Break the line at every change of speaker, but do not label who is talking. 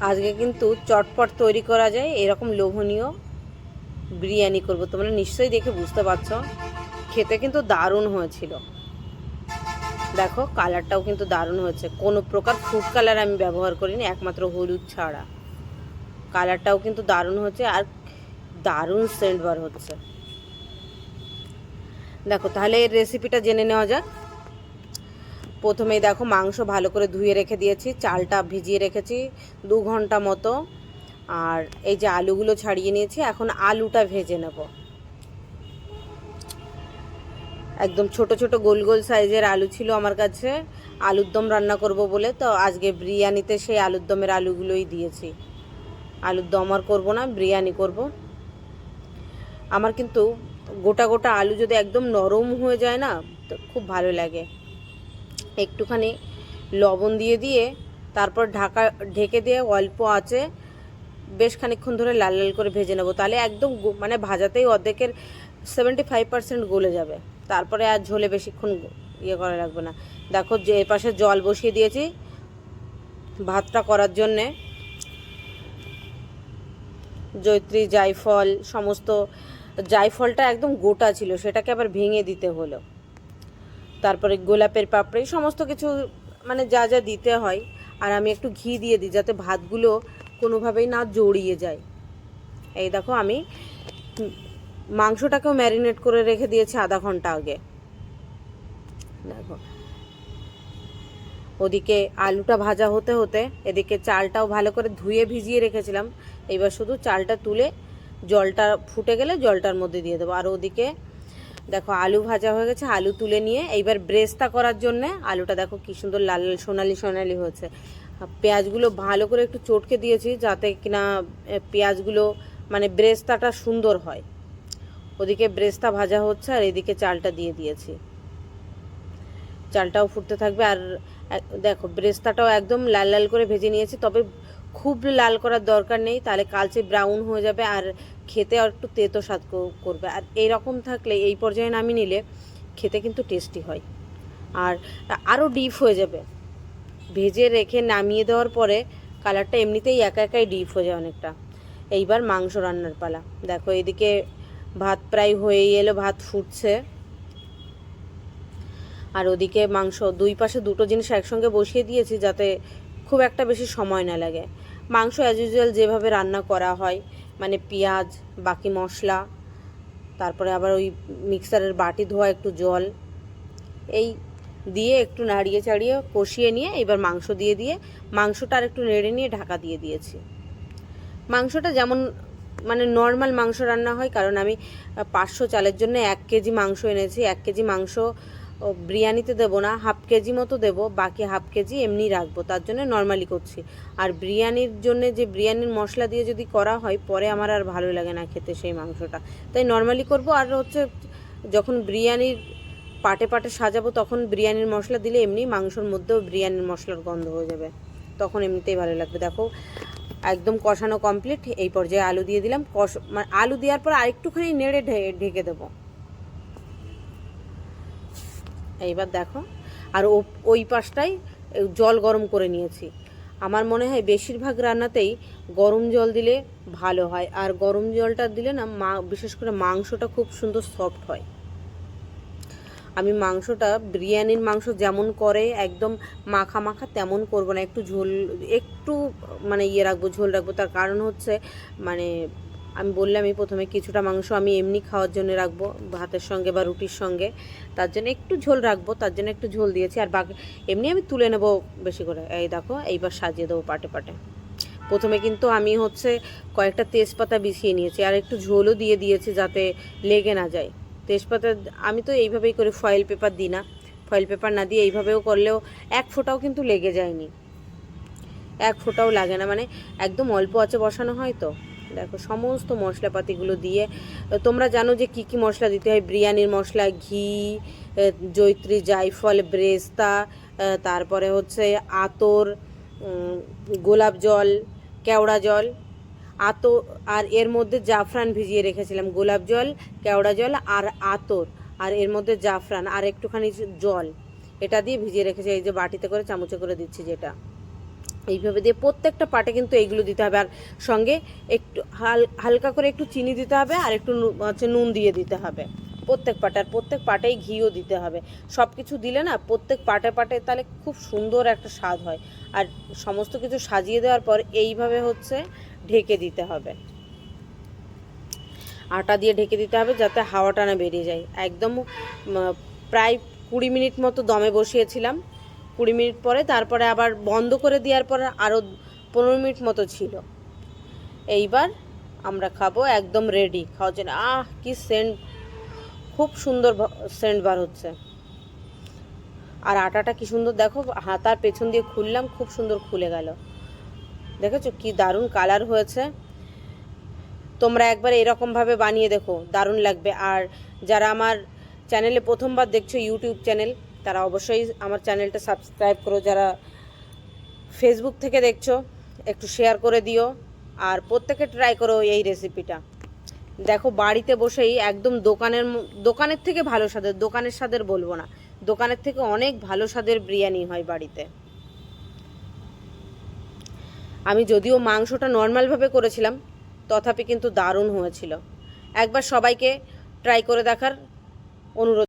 আজকে কিন্তু চটপট তৈরি করা যায়, এরকম লোভনীয় বিরিয়ানি করব। তোমরা নিশ্চয়ই দেখে বুঝতে পারছ, খেতে কিন্তু দারুণ হয়েছিল। দেখো, কালারটাও কিন্তু দারুণ হয়েছে। কোনো প্রকার ফুড কালার আমি ব্যবহার করিনি, একমাত্র হলুদ ছাড়া। কালারটাও কিন্তু দারুণ হচ্ছে আর দারুণ সেন্ট হচ্ছে। দেখো, তাহলে এর রেসিপিটা জেনে নেওয়া যাক। প্রথমেই দেখো মাংস ভালো করে ধুয়ে রেখে দিয়েছি, চালটা ভিজিয়ে রেখেছি দু ঘণ্টা মতো। আর এই যে আলুগুলো ছাড়িয়ে নিয়েছি, এখন আলুটা ভেজে নেব। একদম ছোট ছোট গোল গোল সাইজের আলু ছিল আমার কাছে, আলুর দম রান্না করব বলে, তো আজকে বিরিয়ানিতে সেই আলুর দমের আলুগুলোই দিয়েছি। আলুর দম আর করব না, বিরিয়ানি করব। আমার কিন্তু গোটা গোটা আলু যদি একদম নরম হয়ে যায় না, তো খুব ভালো লাগে। একটুখানি লবণ দিয়ে দিয়ে তারপর ঢাকা ঢেকে দিয়ে অল্প আছে বেশ খানিকক্ষণ ধরে লাল লাল করে ভেজে নেব। তাহলে একদম মানে ভাজাতেই অর্ধেকের সেভেন্টি ফাইভ পার্সেন্ট গলে যাবে। তারপরে আর ঝোলে বেশিক্ষণ ইয়ে করা লাগবে না। দেখো যে পাশে জল বসিয়ে দিয়েছি। ভাতটা করার জন্যে জৈত্রী জায়ফল, সমস্ত জায়ফলটা একদম গোটা ছিল। সেটাকে আবার ভেঙে দিতে হলো। তারপরে গোলাপের পাপড়ি, সমস্ত কিছু মানে যা যা দিতে হয়, আর আমি একটু ঘি দিয়ে দিই যাতে ভাতগুলো কোনোভাবেই না জড়িয়ে যায়। এই দেখো আমি মাংসটাকেও ম্যারিনেট করে রেখে দিয়েছি আধা ঘণ্টা আগে। দেখো। ওদিকে আলুটা ভাজা হতে হতে এদিকে চালটাও ভালো করে ধুয়ে ভিজিয়ে রেখেছিলাম। এবার শুধু চালটা তুলে জলটা ফুটে গেলে জলটার মধ্যে দিয়ে দেবো। আর ওদিকে দেখো আলু ভাজা হয়ে গেছে, আলু তুলে নিয়ে এইবার ব্রেস্তা করার জন্য আলুটা দেখো কি সুন্দর লাল লাল, সোনালি সোনালি হয়েছে। পেঁয়াজগুলো ভালো করে একটু চটকে দিয়েছি যাতে কিনা পেঁয়াজগুলো মানে ব্রেস্তাটা সুন্দর হয়। ওদিকে ব্রেস্তা ভাজা হচ্ছে আর এদিকে চালটা দিয়ে দিয়েছি। চালটাও ফুটতে থাকবে আর দেখো ব্রেস্তাটাও একদম লাল লাল করে ভেজে নিয়েছি, তবে খুব লাল করার দরকার নেই, তাহলে কালচে ব্রাউন হয়ে যাবে আর খেতে আর একটু তেতো স্বাদ করবে। আর এইরকম থাকলে, এই পর্যায়ে নামিয়ে নিলে খেতে কিন্তু টেস্টি হয়। আর আরও ডিপ হয়ে যাবে। ভেজে রেখে নামিয়ে দেওয়ার পরে কালারটা এমনিতেই একা একাই ডিপ হয়ে যায় অনেকটা। এইবার মাংস রান্নার পালা। দেখো, এদিকে ভাত প্রায় হয়েই এলো, ভাত ফুটছে। আর ওদিকে মাংস, দুই পাশে দুটো জিনিস একসঙ্গে বসিয়ে দিয়েছি যাতে খুব একটা বেশি সময় না লাগে। মাংস অ্যাজ ইউজুয়াল যেভাবে রান্না করা হয় মানে পেঁয়াজ, বাকি মশলা, তারপরে আবার ওই মিক্সারের বাটি ধোয়া একটু জল, এই দিয়ে একটু নাড়িয়ে চাড়িয়ে কষিয়ে নিয়ে এবার মাংস দিয়ে দিয়ে, মাংসটা আর একটু নেড়ে নিয়ে ঢাকা দিয়ে দিয়েছি। মাংসটা যেমন মানে নর্মাল মাংস রান্না হয়, কারণ আমি পাঁচশো চালের জন্য এক কেজি মাংস এনেছি, এক কেজি মাংস বিরিয়ানিতে দেবো না, হাফ কেজি মতো দেবো, বাকি হাফ কেজি এমনি রাখব, তার জন্য নর্মালি করছি। আর বিরিয়ানির জন্য যে বিরিয়ানির মশলা দিয়ে যদি করা হয়, পরে আমার আর ভালো লাগে না খেতে সেই মাংসটা। তাই নর্মালি করব, আর হচ্ছে যখন বিরিয়ানির পাটে পাটে সাজাবো, তখন বিরিয়ানির মশলা দিলে এমনি মাংসর মধ্যেও বিরিয়ানির মশলার গন্ধ হয়ে যাবে। তখন এমনিতেই ভালো লাগবে। দেখো, একদম কষানো কমপ্লিট এই পর্যায়ে আলু দিয়ে দিলাম। কষ মানে আলু দেওয়ার পর আরেকটুখানি নেড়ে ঢেকে দেবো। এইবার দেখো। আর ওই পাশটাই জল গরম করে নিয়েছি। আমার মনে হয় বেশিরভাগ রান্নাতেই গরম জল দিলে ভালো হয়। আর গরম জলটা দিলে না মা বিশেষ করে মাংসটা খুব সুন্দর সফট হয়। আমি মাংসটা, বিরিয়ানির মাংস যেমন করে, একদম মাখা মাখা তেমন করব না। একটু ঝোল একটু মানে ইয়ে রাখব, ঝোল রাখব। তার কারণ হচ্ছে মানে আমি বললাম বললামই প্রথমে কিছুটা মাংস আমি এমনি খাওয়ার জন্য রাখব, ভাতের সঙ্গে বা রুটির সঙ্গে। তার জন্য একটু ঝোল রাখব, তার জন্য একটু ঝোল দিয়েছি। আর বাকি, এমনি আমি তুলে নেব বেশি করে। এই দেখো, এইবার সাজিয়ে দেবো পাটে পাটে। প্রথমে কিন্তু আমি হচ্ছে কয়েকটা তেজপাতা বিছিয়ে নিয়েছি, আর একটু ঝোলও দিয়ে দিয়েছি যাতে লেগে না যায়। তেজপাতা, আমি তো এইভাবেই করে ফয়েল পেপার দিই না। ফয়েল পেপার না দিয়ে এইভাবেও করলেও এক ফোঁটাও কিন্তু লেগে যায়নি। এক ফোঁটাও লাগে না মানে একদম অল্প আছে বসানো হয় তো। দেখো, সমস্ত মশলাপাতিগুলো দিয়ে তোমরা জানো যে কি কি মশলা দিতে হয়? বিরিয়ানির মশলা, ঘি জৈত্রী জায়ফল, ব্রেস্তা তারপরে হচ্ছে আতর গোলাপ জল, কেওড়া জল আতো আর এর মধ্যে জাফরান ভিজিয়ে রেখেছিলাম, গোলাপ জল, কেওড়া জল আর আতর, আর এর মধ্যে জাফরান, আর একটুখানি জল। এটা দিয়ে ভিজিয়ে রেখেছি, এই যে বাটিতে করে, চামচে করে দিচ্ছি যেটা। এইভাবে দিয়ে প্রত্যেকটা পাটে কিন্তু এইগুলো দিতে হবে। আর সঙ্গে একটু হাল, হালকা করে একটু চিনি দিতে হবে আর একটু হচ্ছে নুন দিয়ে দিতে হবে। প্রত্যেক পাটে, আর প্রত্যেক পাটেই ঘিও দিতে হবে। সব কিছু দিলে না প্রত্যেক পাটে পাটে তাহলে খুব সুন্দর একটা স্বাদ হয়। আর সমস্ত কিছু সাজিয়ে দেওয়ার পর এইভাবে হচ্ছে ঢেকে দিতে হবে। আটা দিয়ে ঢেকে দিতে হবে যাতে হাওয়াটা না বেরিয়ে যায়। একদম প্রায় কুড়ি মিনিট মতো দমে বসিয়েছিলাম। কুড়ি মিনিট পরে, তারপরে আবার বন্ধ করে দেওয়ার পরে আরও পনেরো মিনিট মতো ছিল। এইবার আমরা খাব একদম রেডি খাওয়ার জন্য। আহ, কি সেন্ট খুব সুন্দর সেন্ট বার হচ্ছে। আর আটাটা কি সুন্দর, দেখো, হাতার পেছন দিয়ে খুললাম, খুব সুন্দর খুলে গেল। দেখেছ কি দারুণ কালার হয়েছে? তোমরা একবার এরকমভাবে বানিয়ে দেখো, দারুণ লাগবে। আর যারা আমার চ্যানেলে প্রথমবার দেখছ ইউটিউব চ্যানেল তারা অবশ্যই আমার চ্যানেলটা সাবস্ক্রাইব করো। যারা ফেসবুক থেকে দেখছ, একটু শেয়ার করে দিও। আর প্রত্যেকে ট্রাই করো এই রেসিপিটা দেখো, বাড়িতে বসেই একদম দোকানের দোকানের থেকে ভালো স্বাদের, দোকানের স্বাদের বলব না। দোকানের থেকে অনেক ভালো স্বাদের বিরিয়ানি হয় বাড়িতে। আমি যদিও মাংসটা নর্মালভাবে করেছিলাম, তথাপি কিন্তু দারুণ হয়েছিল। একবার সবাইকে ট্রাই করে দেখার অনুরোধ